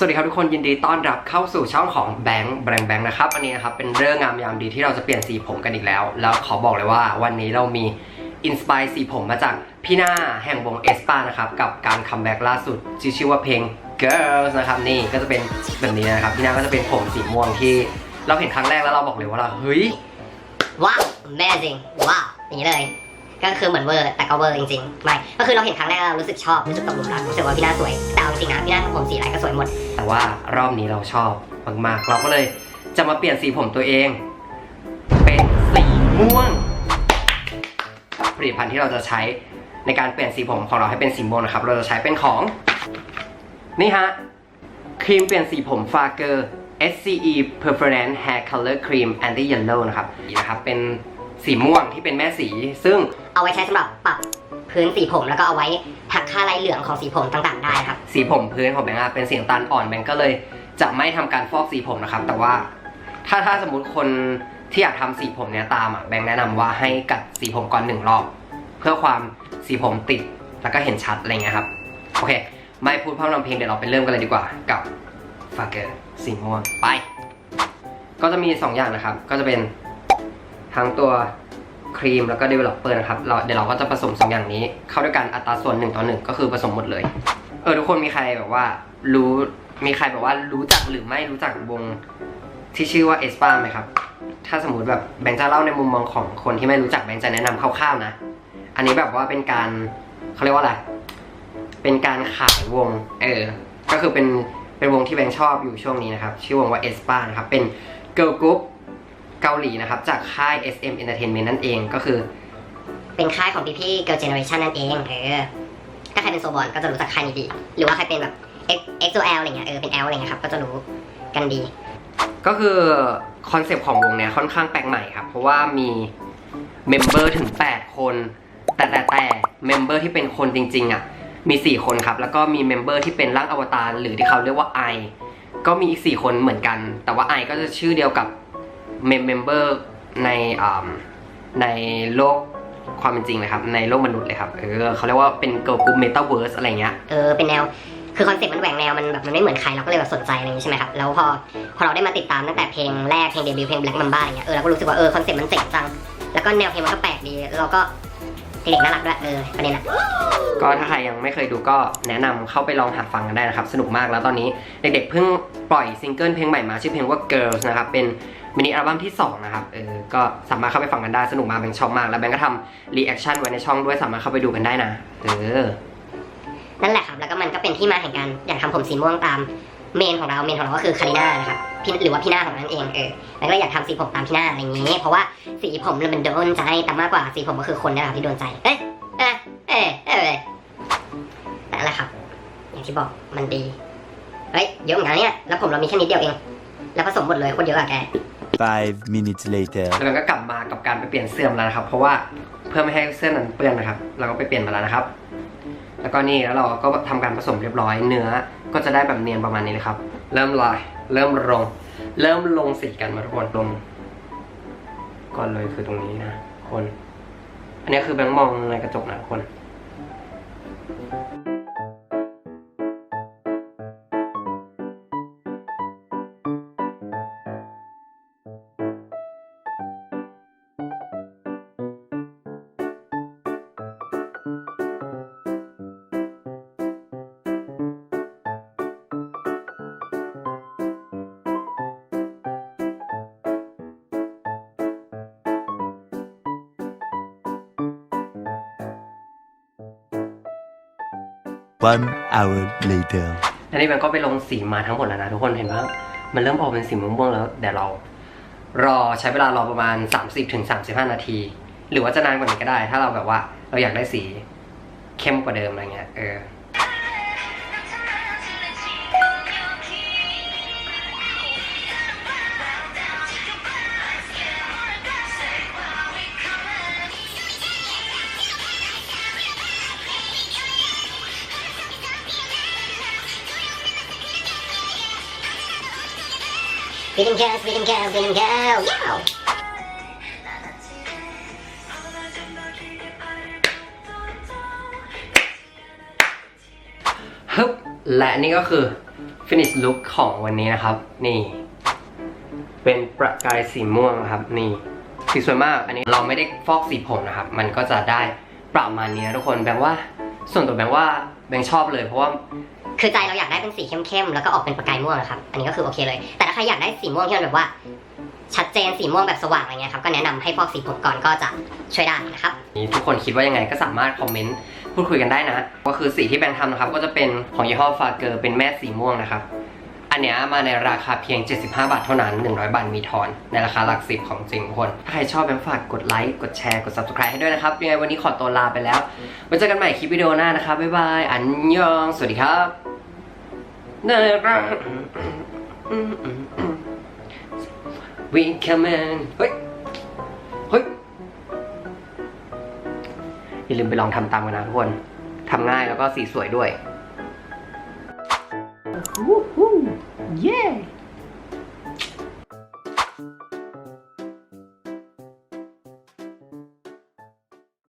สวัสดีครับทุกคนยินดีต้อนรับเข้าสู่ช่องของแบงค์แบงค์แบงค์นะครับวันนี้นะครับเป็นเรื่องงามยามดีที่เราจะเปลี่ยนสีผมกันอีกแล้ว แล้วขอบอกเลยว่าวันนี้เรามีอินสปายสีผมมาจากพี่หน้าแห่งวงเอสปานะครับกับการคัมแบ็กล่าสุดที่ชื่อว่าเพลง Girls นะครับนี่ก็จะเป็นแบบนี้นะครับพี่หน้าก็จะเป็นผมสีม่วงที่ เราเห็นครั้งแรกแล้วเราบอกเลยว่าเราเฮ้ยว้าว amazing ว้าวอย่างนี้เลย ก็คือเหมือนเวอร์แต่ก็เวอร์จริงๆไม่ก็คือเราเห็นครั้งแรกเรารู้สึกชอบรู้สึกตกหลุมรักรู้สึกว่าพี่หน้าสวยแต่เอาจริงๆนะพี่หน้าทำผมสีอะไรก็สวยหมด แต่ว่ารอบนี้เราชอบมากๆ เราก็เลยจะมาเปลี่ยนสีผมตัวเอง เป็นสีม่วง ผลิตภัณฑ์ที่เราจะใช้ในการเปลี่ยนสีผมของเราให้เป็นสีม่วงนะครับ เราจะใช้เป็นของนี่ฮะครีมเปลี่ยนสีผมฟาเกอร์ SCE Permanent Hair Color Cream Anti Yellow นะครับนี่นะครับเป็นสีม่วงที่เป็นแม่สีซึ่ง เอาไว้ใช้สำหรับปรับพื้นสีผมแล้วก็เอาไว้หักค่าลายเหลืองของสีผมต่างๆได้ครับ สีผมพื้นของแบงค์อะเป็นสีน้ำตาลอ่อนแบงค์ก็เลย จะไม่ทำการฟอกสีผมนะครับ แต่ว่าถ้าถ้าสมมติคนที่อยากทำสีผมเนี้ยตามอะแบงค์แนะนำว่าให้กัดสีผมก่อนหนึ่งรอบ เพื่อความสีผมติดแล้วก็เห็นชัดอะไรเงี้ยครับ โอเค ไม่พูดพร่ำทำเพลงเดี๋ยวเราไปเริ่มกันเลยดีกว่ากับฟาเกอร์สีม่วงไป ก็จะมี 2 อย่างนะครับ ก็จะเป็นทั้งตัว ครีมแล้วก็ developer นะครับเราเดี๋ยวเราก็จะผสมสองอย่างนี้ เข้าด้วยกันอัตราส่วน1ต่อ1ก็คือผสมหมดเลย เออทุกคนมีใครแบบว่ารู้มีใครแบบว่ารู้จักหรือไม่รู้จักวงที่ชื่อว่าเอสปาไหมครับ ถ้าสมมติแบบแบงค์จะเล่าในมุมมองของคนที่ไม่รู้จักแบงค์จะแนะนำคร่าวๆนะ อันนี้แบบว่าเป็นการเขาเรียกว่าอะไร เป็นการขายวง เออ ก็คือเป็นเป็นวงที่แบงค์ชอบอยู่ช่วงนี้นะครับ ชื่อวงว่าเอสปานะครับ เป็นเกิร์ลกรุ๊ป เกาหลีนะครับ จากค่าย SM Entertainment นั่นเองก็คือ เป็นค่ายของพี่ๆ Girl Generation นั่นเองเออถ้าใครเป็นโซบอลก็จะรู้จักค่ายนี้ดี หรือว่าใครเป็นแบบ X XOL อะไรเงี้ยเออเป็น L อะไรเงี้ยครับก็จะรู้กันดี ก็คือคอนเซปต์ของวงเนี้ยค่อนข้างแปลกใหม่ครับ เพราะว่ามีเมมเบอร์ถึง 8 คน แต่แต่แต่เมมเบอร์ที่เป็นคนจริง ๆอะมี 4 คนครับ แล้วก็มีเมมเบอร์ที่เป็นร่างอวตารหรือที่เขาเรียกว่าไอก็มีอีก 4 คนเหมือนกัน แต่ว่าไอก็จะชื่อเดียวกับ เมมเมมเบอร์ในอ่าในโลกความเป็นจริงเลยครับ ในโลกมนุษย์เลยครับ เออเขาเรียกว่าเป็นเกิร์ลกรุ๊ปเมตาเวิร์สอะไรเงี้ย เออ เป็นแนว คือคอนเซ็ปต์มันแหวกแนว มันแบบมันไม่เหมือนใครเราก็เลยแบบสนใจอะไรอย่างนี้ใช่ไหมครับ แล้วพอพอเราได้มาติดตามตั้งแต่เพลงแรกเพลงเดบิวต์เพลง Black Mamba อะไรเงี้ย เออเราก็รู้สึกว่าเออคอนเซ็ปต์มันเจ๋งจัง แล้วก็แนวเพลงมันก็แปลกดีแล้วเราก็เด็กๆน่ารักด้วย เออประเด็นอะก็ถ้าใครยังไม่เคยดูก็แนะนำเข้าไปลองหาฟังกันได้นะครับ สนุกมากแล้วตอนนี้เด็กๆเพิ่งปล่อยซิงเกิลเพลงใหม่มาชื่อเพลงว่า Girls นะครับเป็น มินิอัลบั้มที่ 2 นะครับ เออ ก็สามารถเข้าไปฟังกันได้ สนุกมากแบงค์ชอบมาก แล้วแบงค์ก็ทำรีแอคชั่นไว้ในช่องด้วย สามารถเข้าไปดูกันได้นะ เออ นั่นแหละครับ แล้วก็มันก็เป็นที่มาแห่งการอยากทำผมสีม่วงตามเมนของเรา เมนของเราก็คือคาริน่านะครับพี่หรือว่าพี่หน้าของนั่นเองเออแล้วก็อยากทำสีผมตามพี่หน้าอะไรอย่างนี้ เพราะว่าสีผมมันโดนใจแต่มากกว่าสีผมก็คือคนนะครับที่โดนใจ เอ๊ะเอ๊ะเอ๊ะเอ๊ะนั่นแหละครับ อย่างที่บอกมันดี เฮ้ยเยอะเหมือนกันเนี่ย แล้วผมเรามีแค่นิดเดียวเอง แล้วผสมหมดเลยคนเยอะอะแก Five minutes later. แล้วก็กลับมากับการไปเปลี่ยนเสื้อมาแล้วนะครับ เพราะว่าเพื่อไม่ให้เสื้อนั้นเปื้อนนะครับ เราก็ไปเปลี่ยนมาแล้วนะครับ แล้วก็นี่แล้วเราก็ทำการผสมเรียบร้อยเนื้อ ก็จะได้แบบเนียนประมาณนี้เลยครับ เริ่มลายเริ่มลง เริ่มลงสีกันมาทุกคนลง ก่อนเลยคือตรงนี้นะคน อันนี้คือแบงค์มองในกระจกนะคน One hour later. อันนี้มันก็ไปลงสีมาทั้งหมดแล้วนะทุกคนเห็นว่ามันเริ่มออกเป็นสีม่วงๆแล้วเดี๋ยวเรา รอใช้เวลารอประมาณ 30-35ถึง35 นาที หรือว่าจะนานกว่านี้ก็ได้ ถ้าเราแบบว่าเราอยากได้สีเข้มกว่าเดิมอะไรเงี้ยเออ สวีดนแคลสวีดนแคลสวีดนแคลยาวฮึบและนี่ก็คือ finish look ของวันนี้นะครับ นี่ เป็นประกายสีม่วงนะครับ นี่สีสวยมาก อันนี้เราไม่ได้ฟอกสีผมนะครับ มันก็จะได้ประมาณนี้นะทุกคนแบงว่า ส่วนตัวแบงว่าแบงชอบเลยเพราะว่าคือใจเราอยากได้เป็นสีเข้มๆ แล้วก็ออกเป็นประกายม่วงนะครับ อันนี้ก็คือโอเคเลย แต่ถ้าใครอยากได้สีม่วงที่มันแบบว่า ชัดเจนสีม่วงแบบสว่างอะไรเงี้ยครับ ก็แนะนำให้ฟอกสีผมก่อนก็จะช่วยได้นะครับ ทุกคนคิดว่ายังไงก็สามารถคอมเมนต์พูดคุยกันได้นะ ก็คือสีที่แบงค์ทำนะครับ ก็จะเป็นของยี่ห้อฟาเกอร์เป็นแม่สีม่วงนะครับอัน เนี้ยมาในราคาเพียง 75 บาทเท่านั้น 100 บาทมีทอน ในราคาหลักสิบของจริงทุกคน ถ้าใครชอบแบงฝากกดไลค์ กดแชร์ กด subscribe ให้ด้วยนะครับ ยังไงวันนี้ขอตัวลาไปแล้วไว้เจอกันใหม่คลิปวิดีโอหน้านะครับ บ๊ายบาย อันยอง สวัสดีครับน่ารัก We come in เฮ้ย เฮ้ย อย่าลืมไปลองทำตามกันนะทุกคนทำง่ายแล้วก็สีสวยด้วย Woohoo! Yeah!